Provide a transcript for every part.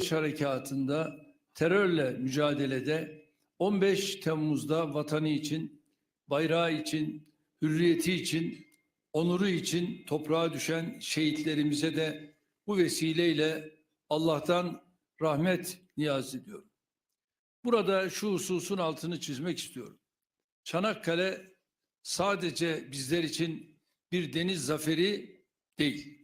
Harekatı'nda terörle mücadelede 15 Temmuz'da vatanı için, bayrağı için, hürriyeti için, onuru için toprağa düşen şehitlerimize de bu vesileyle Allah'tan rahmet niyaz ediyorum. Burada şu hususun altını çizmek istiyorum. Çanakkale sadece bizler için bir deniz zaferi değil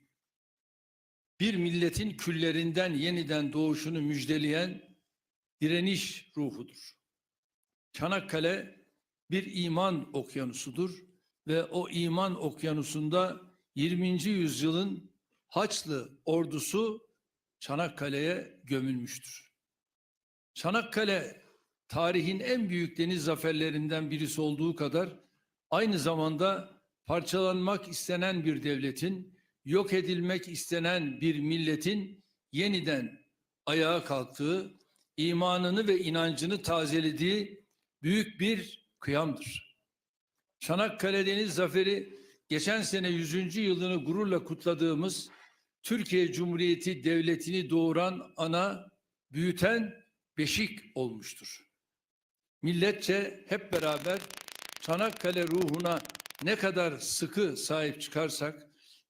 bir milletin küllerinden yeniden doğuşunu müjdeleyen direniş ruhudur. Çanakkale bir iman okyanusudur ve o iman okyanusunda 20. yüzyılın Haçlı ordusu Çanakkale'ye gömülmüştür. Çanakkale tarihin en büyük deniz zaferlerinden birisi olduğu kadar aynı zamanda parçalanmak istenen bir devletin yok edilmek istenen bir milletin yeniden ayağa kalktığı, imanını ve inancını tazelediği büyük bir kıyamdır. Çanakkale Deniz Zaferi geçen sene 100. yılını gururla kutladığımız Türkiye Cumhuriyeti Devleti'ni doğuran ana, büyüten beşik olmuştur. Milletçe hep beraber Çanakkale ruhuna ne kadar sıkı sahip çıkarsak,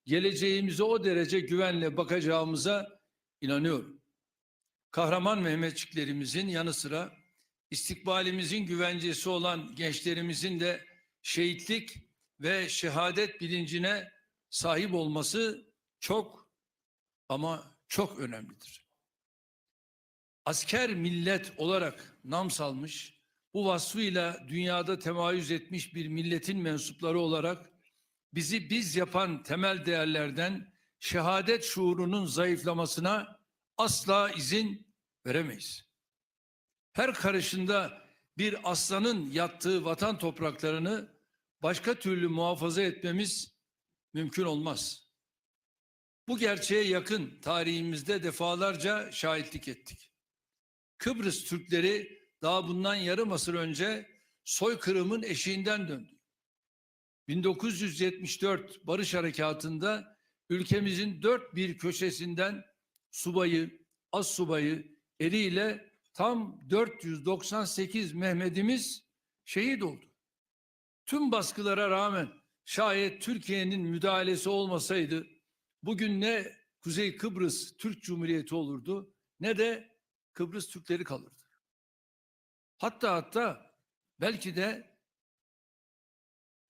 geleceğimize o derece güvenle bakacağımıza inanıyorum. Kahraman Mehmetçiklerimizin yanı sıra istikbalimizin güvencesi olan gençlerimizin de şehitlik ve şehadet bilincine sahip olması çok ama çok önemlidir. Asker millet olarak nam salmış, bu vasfıyla dünyada temayüz etmiş bir milletin mensupları olarak bizi biz yapan temel değerlerden şehadet şuurunun zayıflamasına asla izin veremeyiz. Her karışında bir aslanın yattığı vatan topraklarını başka türlü muhafaza etmemiz mümkün olmaz. Bu gerçeğe yakın tarihimizde defalarca şahitlik ettik. Kıbrıs Türkleri daha bundan yarım asır önce soykırımın eşiğinden döndü. 1974 Barış Harekatı'nda ülkemizin dört bir köşesinden subayı, az subayı, eriyle tam 498 Mehmet'imiz şehit oldu. Tüm baskılara rağmen şayet Türkiye'nin müdahalesi olmasaydı bugün ne Kuzey Kıbrıs Türk Cumhuriyeti olurdu ne de Kıbrıs Türkleri kalırdı. Hatta hatta belki de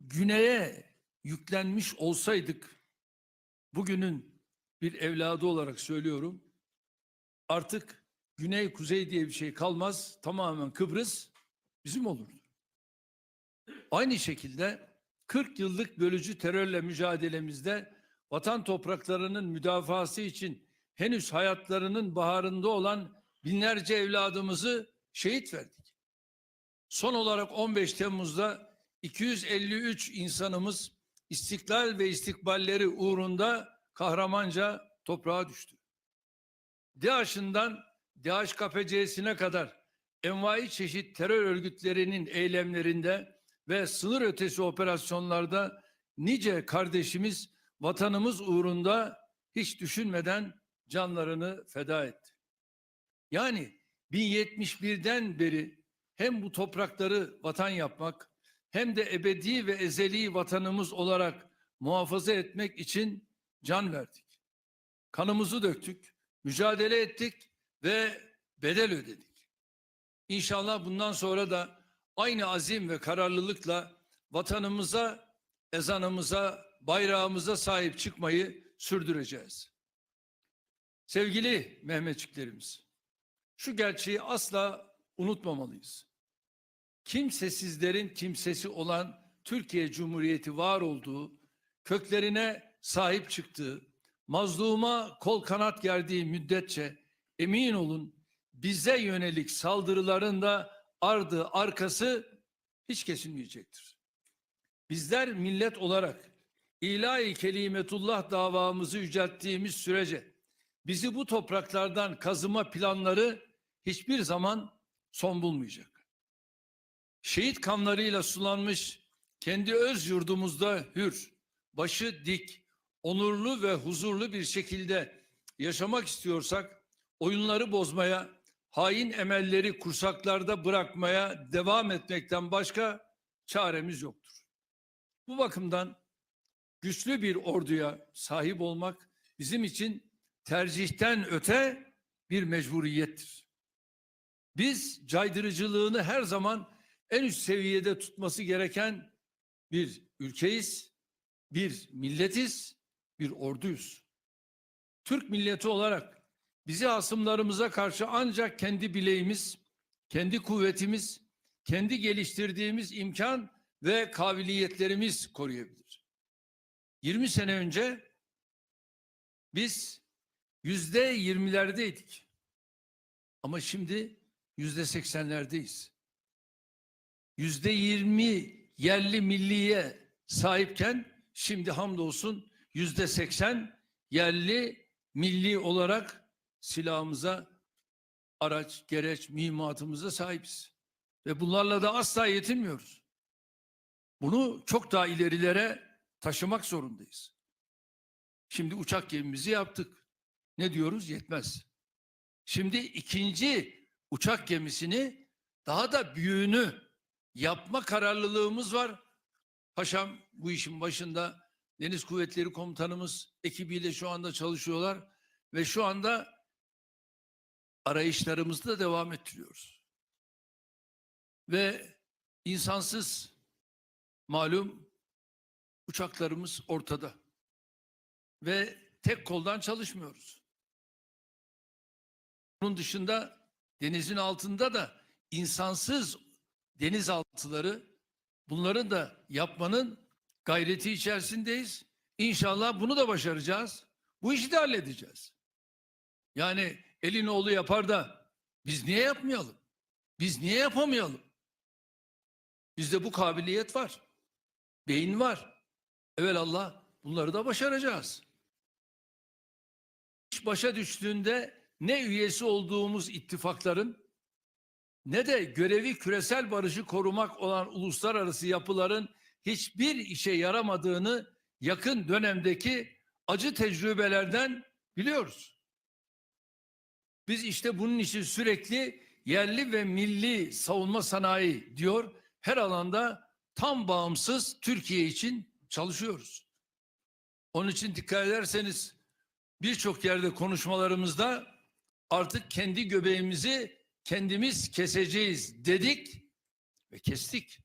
güneye yüklenmiş olsaydık bugünün bir evladı olarak söylüyorum artık güney kuzey diye bir şey kalmaz tamamen Kıbrıs bizim olurdu. Aynı şekilde 40 yıllık bölücü terörle mücadelemizde vatan topraklarının müdafası için henüz hayatlarının baharında olan binlerce evladımızı şehit verdik. Son olarak 15 Temmuz'da 253 insanımız istiklal ve istikballeri uğrunda kahramanca toprağa düştü. DAEŞ'ından DAEŞ-KPC'sine kadar envai çeşit terör örgütlerinin eylemlerinde ve sınır ötesi operasyonlarda nice kardeşimiz vatanımız uğrunda hiç düşünmeden canlarını feda etti. Yani 1071'den beri hem bu toprakları vatan yapmak hem de ebedi ve ezeli vatanımız olarak muhafaza etmek için can verdik. Kanımızı döktük, mücadele ettik ve bedel ödedik. İnşallah bundan sonra da aynı azim ve kararlılıkla vatanımıza, ezanımıza, bayrağımıza sahip çıkmayı sürdüreceğiz. Sevgili Mehmetçiklerimiz, şu gerçeği asla unutmamalıyız. Kimsesizlerin kimsesi olan Türkiye Cumhuriyeti var olduğu, köklerine sahip çıktığı, mazluma kol kanat gerdiği müddetçe emin olun bize yönelik saldırıların da ardı arkası hiç kesilmeyecektir. Bizler millet olarak ilahi kelimetullah davamızı yücelttiğimiz sürece bizi bu topraklardan kazıma planları hiçbir zaman son bulmayacak. Şehit kanlarıyla sulanmış kendi öz yurdumuzda hür, başı dik, onurlu ve huzurlu bir şekilde yaşamak istiyorsak oyunları bozmaya, hain emelleri kursaklarda bırakmaya devam etmekten başka çaremiz yoktur. Bu bakımdan güçlü bir orduya sahip olmak bizim için tercihten öte bir mecburiyettir. Biz caydırıcılığını her zaman en üst seviyede tutması gereken bir ülkeyiz, bir milletiz, bir orduyuz. Türk milleti olarak bizi asımlarımıza karşı ancak kendi bileğimiz, kendi kuvvetimiz, kendi geliştirdiğimiz imkan ve kabiliyetlerimiz koruyabilir. 20 sene önce biz yüzde yirmilerdeydik. Ama şimdi yüzde seksenlerdeyiz. Yüzde yirmi yerli milliye sahipken şimdi hamdolsun yüzde seksen yerli milli olarak silahımıza, araç, gereç, mühimmatımıza sahibiz. Ve bunlarla da asla yetinmiyoruz. Bunu çok daha ilerilere taşımak zorundayız. Şimdi uçak gemimizi yaptık. Ne diyoruz? Yetmez. Şimdi ikinci uçak gemisini daha da büyüğünü yapma kararlılığımız var. Paşam bu işin başında Deniz Kuvvetleri Komutanımız ekibiyle şu anda çalışıyorlar ve şu anda arayışlarımızı da devam ettiriyoruz. Ve insansız malum uçaklarımız ortada. Ve tek koldan çalışmıyoruz. Bunun dışında denizin altında da insansız denizaltıları bunları da yapmanın gayreti içerisindeyiz. İnşallah bunu da başaracağız. Bu işi de halledeceğiz. Yani elin oğlu yapar da biz niye yapmayalım? Biz niye yapamayalım? Bizde bu kabiliyet var. Beyin var. Evet Allah bunları da başaracağız. İş başa düştüğünde ne üyesi olduğumuz ittifakların ne de görevi küresel barışı korumak olan uluslararası yapıların hiçbir işe yaramadığını yakın dönemdeki acı tecrübelerden biliyoruz. Biz işte bunun için sürekli yerli ve milli savunma sanayi diyor her alanda tam bağımsız Türkiye için çalışıyoruz. Onun için dikkat ederseniz birçok yerde konuşmalarımızda artık kendi göbeğimizi kendimiz keseceğiz dedik ve kestik.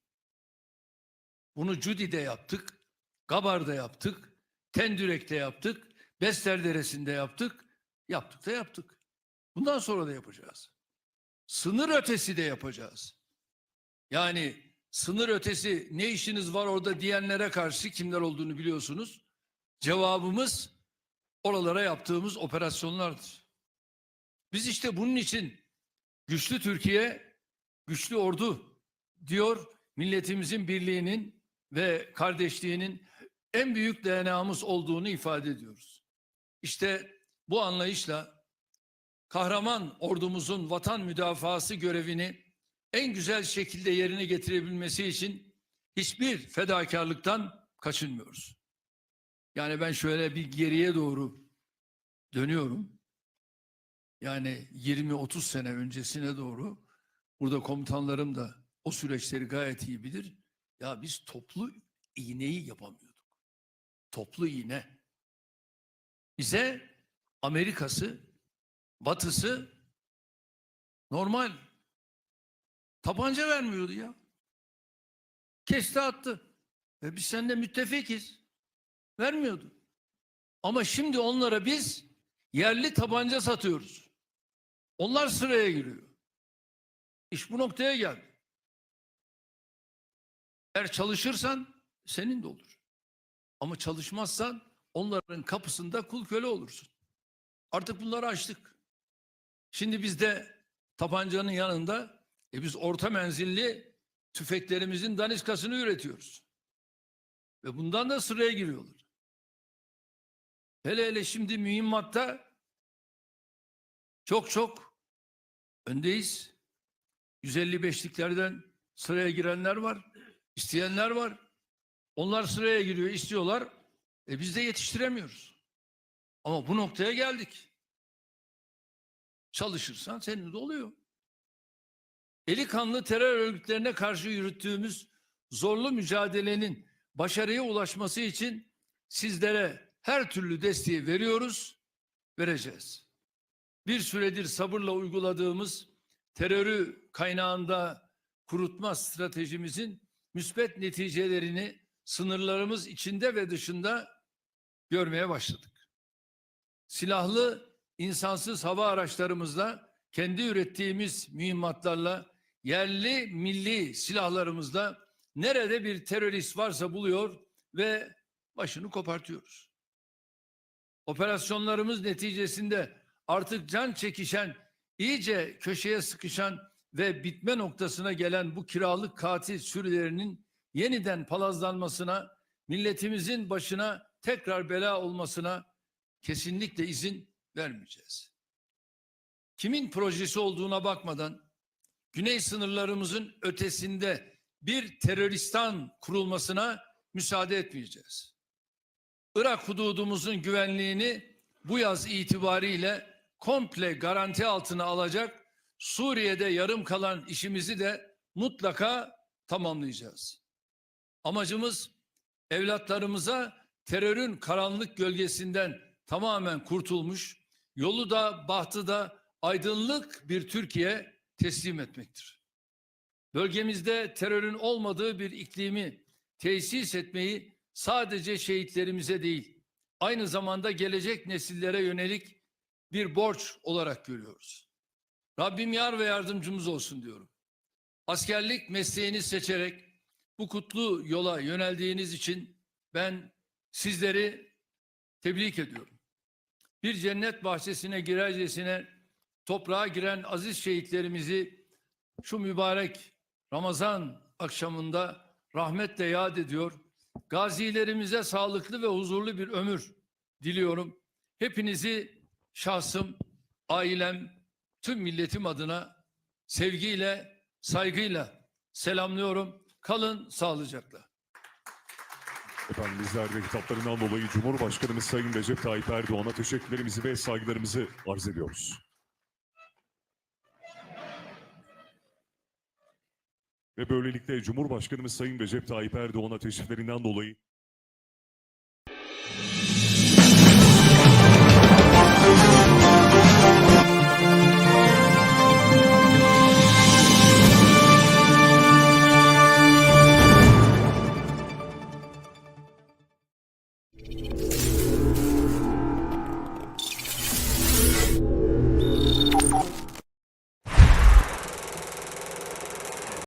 Bunu Cudi'de yaptık, Gabar'da yaptık, Tendürek'te yaptık, Bester Deresi'nde yaptık, yaptık da yaptık. Bundan sonra da yapacağız. Sınır ötesi de yapacağız. Yani sınır ötesi ne işiniz var orada diyenlere karşı kimler olduğunu biliyorsunuz. Cevabımız oralara yaptığımız operasyonlardır. Biz işte bunun için güçlü Türkiye, güçlü ordu diyor milletimizin birliğinin ve kardeşliğinin en büyük dayanağımız olduğunu ifade ediyoruz. İşte bu anlayışla kahraman ordumuzun vatan müdafası görevini en güzel şekilde yerine getirebilmesi için hiçbir fedakarlıktan kaçınmıyoruz. Yani ben şöyle bir geriye doğru dönüyorum. Yani 20-30 sene öncesine doğru burada komutanlarım da o süreçleri gayet iyi bilir. Ya biz toplu iğneyi yapamıyorduk. Toplu iğne. Bize Amerika'sı, Batısı normal tabanca vermiyordu ya. Kesti attı. Ve biz seninle müttefikiz. Vermiyordu. Ama şimdi onlara biz yerli tabanca satıyoruz. Onlar sıraya giriyor. İş bu noktaya geldi. Eğer çalışırsan senin de olur. Ama çalışmazsan onların kapısında kul köle olursun. Artık bunları açtık. Şimdi biz de tabancanın yanında e biz orta menzilli tüfeklerimizin daniskasını üretiyoruz. Ve bundan da sıraya giriyorlar. Hele hele şimdi mühimmatta çok çok öndeyiz. 155'liklerden sıraya girenler var, isteyenler var. Onlar sıraya giriyor, istiyorlar. E biz de yetiştiremiyoruz. Ama bu noktaya geldik. çalışırsan senin de oluyor. Eli kanlı terör örgütlerine karşı yürüttüğümüz zorlu mücadelenin başarıya ulaşması için sizlere her türlü desteği veriyoruz, vereceğiz. Bir süredir sabırla uyguladığımız terörü kaynağında kurutma stratejimizin müspet neticelerini sınırlarımız içinde ve dışında görmeye başladık. Silahlı insansız hava araçlarımızla kendi ürettiğimiz mühimmatlarla yerli milli silahlarımızla nerede bir terörist varsa buluyor ve başını kopartıyoruz. Operasyonlarımız neticesinde artık can çekişen, iyice köşeye sıkışan ve bitme noktasına gelen bu kiralık katil sürülerinin yeniden palazlanmasına, milletimizin başına tekrar bela olmasına kesinlikle izin vermeyeceğiz. Kimin projesi olduğuna bakmadan güney sınırlarımızın ötesinde bir teröristan kurulmasına müsaade etmeyeceğiz. Irak hududumuzun güvenliğini bu yaz itibariyle komple garanti altına alacak Suriye'de yarım kalan işimizi de mutlaka tamamlayacağız. Amacımız evlatlarımıza terörün karanlık gölgesinden tamamen kurtulmuş, yolu da bahtı da aydınlık bir Türkiye teslim etmektir. Bölgemizde terörün olmadığı bir iklimi tesis etmeyi sadece şehitlerimize değil, aynı zamanda gelecek nesillere yönelik bir borç olarak görüyoruz. Rabbim yar ve yardımcımız olsun diyorum. Askerlik mesleğini seçerek bu kutlu yola yöneldiğiniz için ben sizleri tebrik ediyorum. Bir cennet bahçesine girercesine toprağa giren aziz şehitlerimizi şu mübarek Ramazan akşamında rahmetle yad ediyor. Gazilerimize sağlıklı ve huzurlu bir ömür diliyorum. Hepinizi şahsım, ailem, tüm milletim adına sevgiyle, saygıyla selamlıyorum. Kalın sağlıcakla. Efendim bizler de kitaplarından dolayı Cumhurbaşkanımız Sayın Recep Tayyip Erdoğan'a teşekkürlerimizi ve saygılarımızı arz ediyoruz. Ve böylelikle Cumhurbaşkanımız Sayın Recep Tayyip Erdoğan'a teşriflerinden dolayı